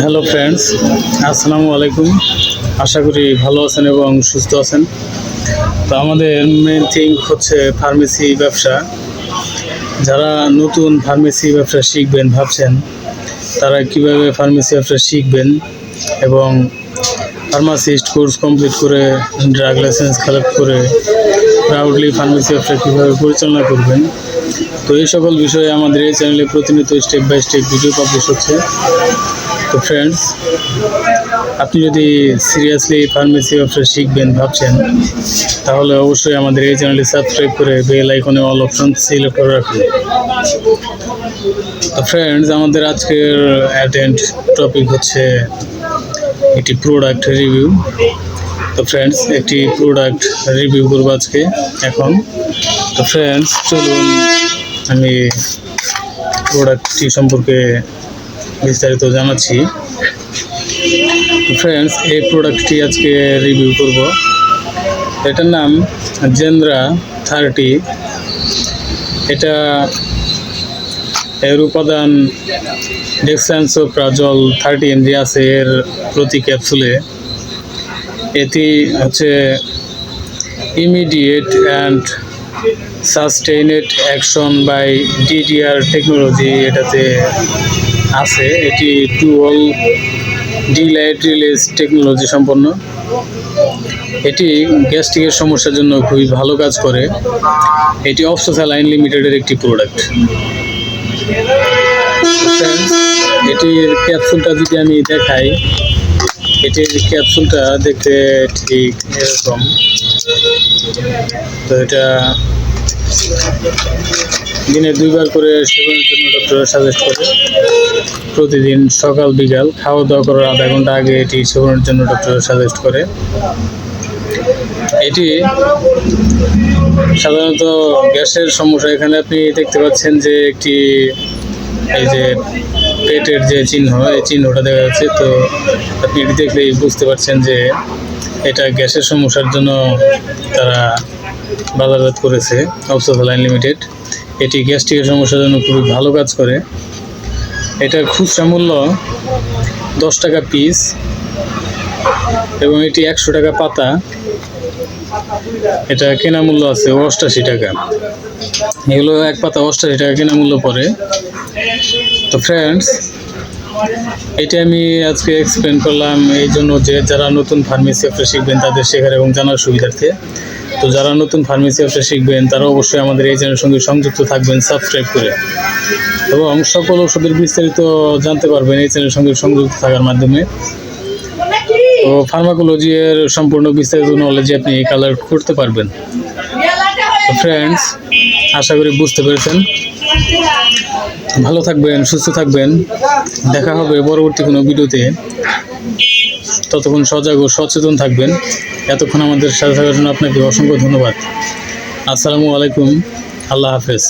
Hello friends, আসসালামু আলাইকুম। আশা করি ভালো আছেন এবং সুস্থ আছেন। তো আমাদের মেন থিং হচ্ছে ফার্মেসি ব্যবসা। যারা নতুন ফার্মেসি ব্যবসা শিখবেন ভাবছেন, তারা কীভাবে ফার্মেসি ব্যবসা শিখবেন এবং ফার্মাসিস্ট কোর্স কমপ্লিট করে ড্রাগ লাইসেন্স কালেক্ট করে প্রাউডলি ফার্মেসি ব্যবসা কীভাবে পরিচালনা করবেন তো এই সকল বিষয়ে আমাদের এই চ্যানেলে প্রতিনিয়ত step by step video publish হচ্ছে। তো ফ্রেন্ডস আপনি যদি সিরিয়াসলি ফার্মেসি ব্যবসা শিখবেন, ভাবছেন, তাহলে অবশ্যই আমাদের এই চ্যানেলটি সাবস্ক্রাইব করে বেল আইকনে অল অপশন সিলেক্ট করে রাখুন। তো ফ্রেন্ডস আমাদের আজকের অ্যাটেন্ড টপিক হচ্ছে একটি প্রোডাক্ট রিভিউ তো ফ্রেন্ডস একটি প্রোডাক্ট রিভিউ করব আজকে এখন। তো ফ্রেন্ডস চলুন আমি প্রোডাক্টটি সম্পর্কে বিস্তারিত জানাচ্ছি। ফ্রেন্ডস এই প্রোডাক্টটি আজকে রিভিউ করব। এটার নাম জেন্দ্রা থার্টি এটা এর উপাদান ডেক্সানসোপ্রাজল থার্টি এমজি আছে এর প্রতি ক্যাপসুলে এটি হচ্ছে immediate and sustained action by DDR technology এটাতে আছে। এটি টুয়েল ডিলাইট রিলিজ টেকনোলজি সম্পন্ন। এটি গ্যাস্ট্রিকের সমস্যার জন্য খুবই ভালো কাজ করে। এটি অফসোস্যালাইন লিমিটেডের একটি প্রোডাক্ট এটির ক্যাপসুলটা যদি আমি দেখাই এটির ক্যাপসুলটা দেখতে ঠিক এরকম। তো এটা দিনে দুইবার করে সেবনের জন্য ডক্টর সাজেস্ট করে। প্রতিদিন সকাল, বিকাল খাওয়া দাওয়া করার আধা ঘণ্টা আগে এটি সেবনের জন্য ডক্টর সাজেস্ট করে। এটি সাধারণত গ্যাসের সমস্যা। এখানে আপনি দেখতে পাচ্ছেন যে একটি এই যে পেটের যে চিহ্ন, এই চিহ্নটা দেখা যাচ্ছে, তো আপনি এটি দেখলেই বুঝতে পারছেন যে এটা গ্যাসের সমস্যার জন্য তারা বাজারজাত করেছে অপসোসালাইন লিমিটেড। এটি গ্যাস্ট্রিকের সমস্যার জন্য খুবই ভালো কাজ করে। এটার খুচরা মূল্য দশ টাকা পিস এবং এটি একশো টাকা পাতা। এটা কেনা মূল্য আছে অষ্টাশি টাকা। এগুলো এক পাতা অষ্টাশি টাকা কেনা মূল্য পড়ে। তো ফ্রেন্ডস এটা আমি আজকে এক্সপ্লেন করলাম এই জন্য যে যারা নতুন ফার্মেসি ব্যবসা শিখবেন তাদের শেখার এবং জানার সুবিধার্থে। তো যারা নতুন ফার্মেসি ব্যবসা শিখবেন, তারা অবশ্যই আমাদের এই চ্যানেলের সঙ্গে সংযুক্ত থাকবেন সাবস্ক্রাইব করে। এবং সকল ওষুধের বিস্তারিত জানতে পারবেন এই চ্যানেলের সঙ্গে সংযুক্ত থাকার মাধ্যমে। তো ফার্মাকোলজি এর সম্পূর্ণ বিস্তারিত নলেজ আপনি কালেক্ট করতে পারবেন। তো ফ্রেন্ডস আশা করি বুঝতে পেরেছেন। ভালো থাকবেন, সুস্থ থাকবেন। দেখা হবে পরবর্তী কোনো ভিডিওতে। ততক্ষণ সজাগ ও সচেতন থাকবেন। এতক্ষণ আমাদের সাথে থাকার জন্য আপনাকে অসংখ্য ধন্যবাদ। আসসালামু আলাইকুম। আল্লাহ হাফেজ।